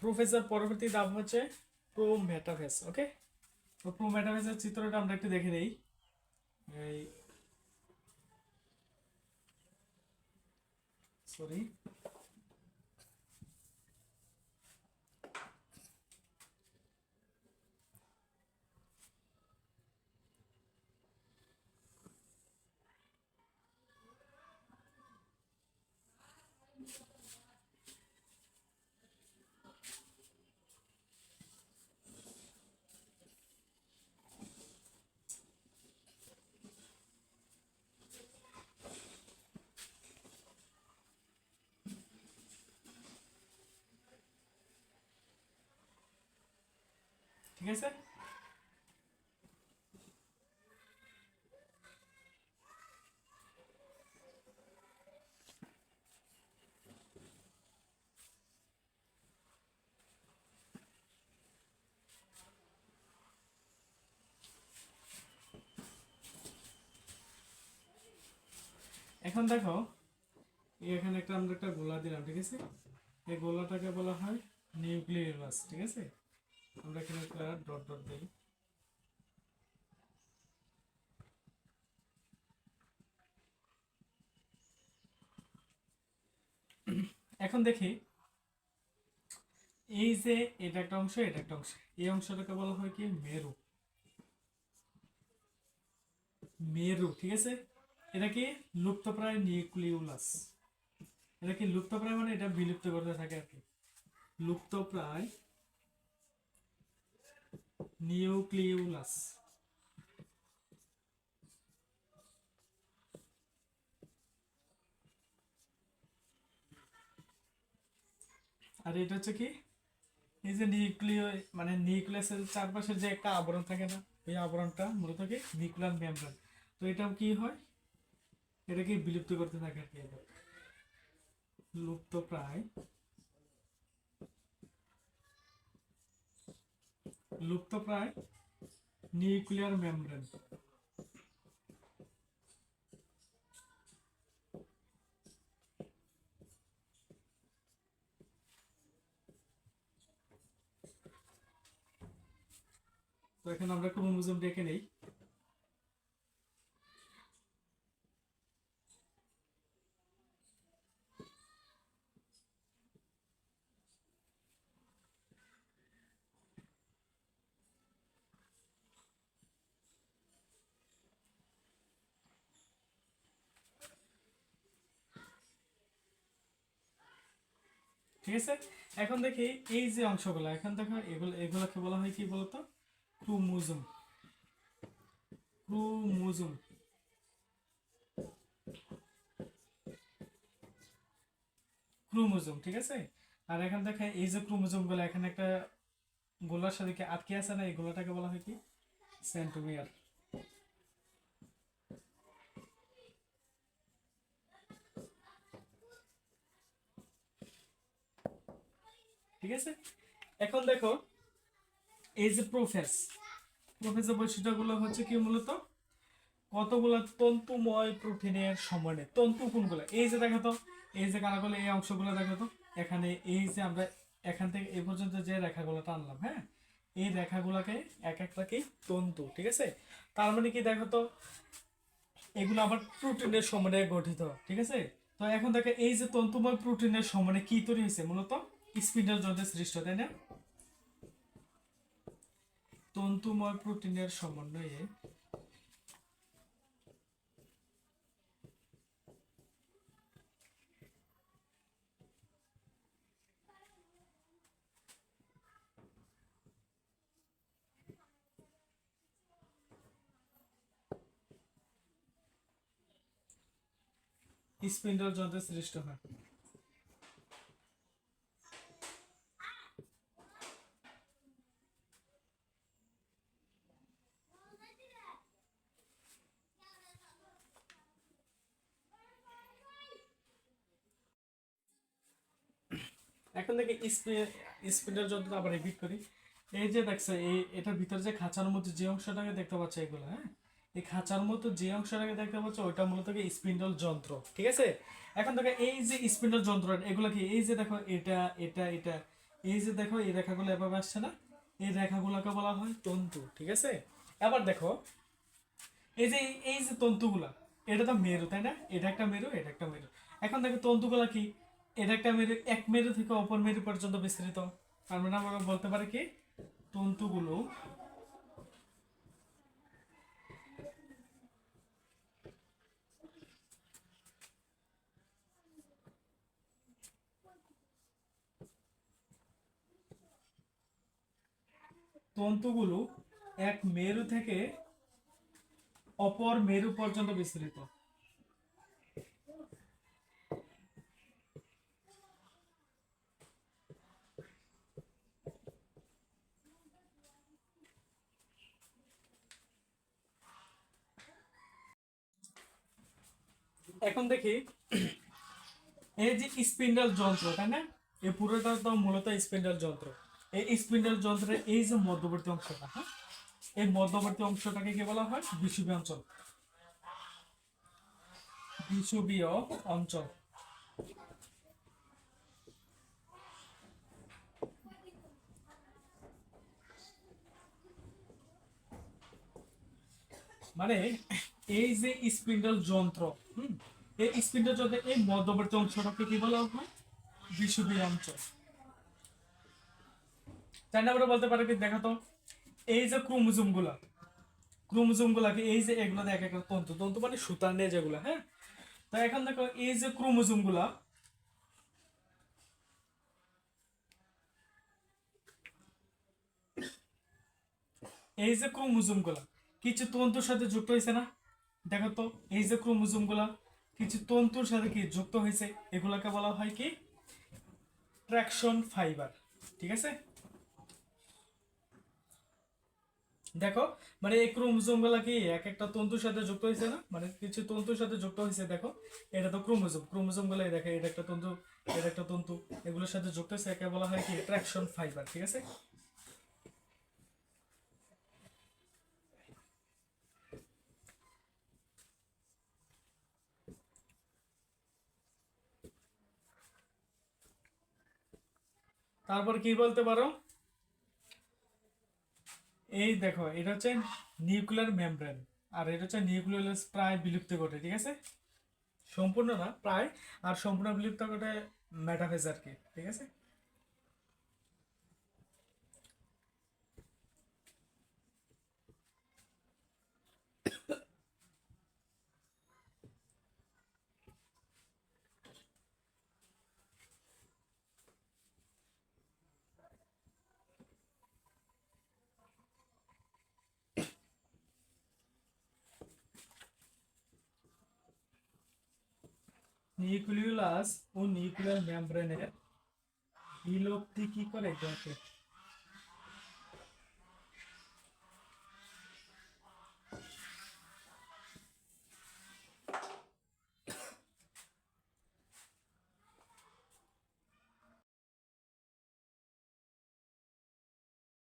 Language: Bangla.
প্রোফেসর পরবর্তী নাম হচ্ছে প্রো মেটাফেস ওকে তো প্রো মেটাফেসের চিত্রটা আমরা একটু দেখে নেই। এই সরি ঠিক আছে? এখন দেখো এখানে একটা, আমরা একটা গোলা দিলাম, ঠিক আছে? এই গোলাটাকে বলা হয় নিউক্লিয়াস ঠিক আছে? আমরা এখানে একটা ডট ডট দিই। এখন দেখি, এই যে এটা একটা অংশ, এটা একটা অংশ। এই অংশটাকে বলা হয় কি? মেরু। মেরু, ঠিক আছে? এটা কি? লুপ্তপ্রায় নিউক্লিউলাস। এটা কি লুপ্তপ্রায় মানে এটা বিলুপ্ত করতে থাকে আর কি। লুপ্তপ্রায় নিউক্লিউলাস। আর এটা হচ্ছে কি? এই যে নিউক্লিয় মানে নিউক্লিয়াসের চারপাশের যে একটা আবরণ থাকে না, ওই আবরণটা মূলত কি? Nuclear membrane. তো এটা কি হয়? এটাকে বিলুপ্ত করতে থাকে আর কি। লুপ্ত প্রায়। লুপ্ত প্রায় নিউক্লিয়ার মেমব্রেন। তো এখন আমরা ক্রোমোজোম ডেকে নেই। ঠিক আছে? এখন দেখি এই যে অংশগুলো, এখন দেখো এগুলো, এগুলোকে বলা হয় কি বলতো? ক্রোমোজোম। ক্রোমোজোম। ক্রোমোজোম, ঠিক আছে? আর এখন দেখে এই যে ক্রোমোজোমগুলো এখানে একটা গোলার সাথে কি আটকে আছে না? এই গোলাটাকে বলা হয় কি? সেন্টোমিয়ার ঠিক আছে? এখন দেখো, এই যে প্রোফেস, প্রোফেসের বৈশিষ্ট্যগুলো হচ্ছে কি মূলত? কতগুলো তন্তুময় প্রোটিনের তন্তু কোনগুলো? এই যে এই যে এই অংশগুলো এখানে এই যে আমরা এখান থেকে পর্যন্ত যে রেখাগুলো টানলাম হ্যাঁ? এই রেখাগুলোকে এক তন্তু, ঠিক আছে? তার মানে কি দেখো তো, এগুলো আবার প্রোটিনের সমন্বয়ে গঠিত, ঠিক আছে? তো এখন দেখো, এই যে তন্তুময় প্রোটিনের সমন্বয়ে কি তৈরি হয়েছে মূলত? স্পিন্ডল যন্ত্রের সৃষ্ট তাই না? তন্তুময় প্রোটিনের সমন্বয়ে স্পিন্ডল যন্ত্রের সৃষ্ট হয়। এখন থেকে স্পিন্ডার যন্ত্র আবার রিপিট করি। এই যে দেখছ এই, এটার ভিতর যে খাঁচার মধ্যে যে অংশটাকে দেখতে পাচ্ছ এগুলো হ্যাঁ? এই খাঁচার মতো যে অংশটাকে দেখতে পাচ্ছ, ওইটা মূলত স্পিন্ডল যন্ত্র, ঠিক আছে? এখন দেখো, এই যে স্পিন্ডল যন্ত্র, এগুলো কি, এই যে দেখো, এটা এটা এটা, এই যে দেখো, এই রেখাগুলো এভাবে আসছে না? এই রেখাগুলোকে বলা হয় তন্তু, ঠিক আছে? এবার দেখো, এই যে এই যে তন্তুগুলা, এটা তো মেরু, তাই না? এটা একটা মেরু, এটা একটা মেরু। এখন দেখো, তন্তুগুলা কি? এটা একটা মেরু, এক মেরু থেকে অপর মেরু পর্যন্ত বিস্তৃত। তার মানে আমরা বলতে পারি কি? তন্তুগুলো তন্তুগুলো এক মেরু থেকে অপর মেরু পর্যন্ত বিস্তৃত। এখন দেখি, এই যে স্পিন্ডল যন্ত্র, তাই না? এই পুরোটা তো মূলত স্পিন্ডল যন্ত্র। এই স্পিন্ডল যন্ত্রের এই যে মধ্যবর্তী অংশটা হ্যাঁ? এই মধ্যবর্তী অংশটাকে কি বলা হয়? বিষুবীয় অঞ্চল। বিষুবীয় অঞ্চল। মানে এই যে স্পিন্ডল যন্ত্র এই স্পিন্ডল যন্ত্রের এই মধ্যবর্তী অংশটাকে কি বলা হয়? বিষুবীয় অঞ্চল। তাই না আমরা বলতে পারি কি এই যে ক্রোমোজোমগুলা ক্রোমোজোম এই যে এগুলো এক তন্তু তন্তু মানে নিয়ে যেগুলো হ্যাঁ? তো এখন দেখো, এই যে ক্রোমোজোমগুলা এই যে ক্রোমোজোমগুলা কিছু তন্তুর সাথে যুক্ত হয়েছে না? দেখো তো, এই যে ক্রোমোজোমগুলা কিছু তন্তুর সাথে কি যুক্ত হয়েছে? এগুলাকে বলা হয় কি? ট্র্যাকশন ফাইবার ঠিক আছে? দেখো মানে এই ক্রোমোজোমগুলা কি এক একটা তন্তুর সাথে যুক্ত হয়েছে না? মানে কিছু তন্তুর সাথে যুক্ত হয়েছে, দেখো। এটা তো ক্রোমোজোম ক্রোমোজোমগুলো দেখে এটা একটা তন্তু, এটা একটা তন্তু, এগুলোর সাথে যুক্ত হয়েছে, একে বলা হয় কি? ট্র্যাকশন ফাইবার ঠিক আছে? তারপর কি বলতে পারো? এই দেখো, এটা হচ্ছে নিউক্লিয়ার মেমব্রেন, আর এটা হচ্ছে নিউক্লিয়াস প্রায় বিলুপ্ত ঘটে, ঠিক আছে? সম্পূর্ণ না, প্রায়, আর সম্পূর্ণ বিলুপ্ত ঘটে মেটাফেজ আর কি, ঠিক আছে? নিউক্লিয়াস ও নিউক্লিয়ার মেমব্রেনের বিলুপ্তি কি করে ঘটে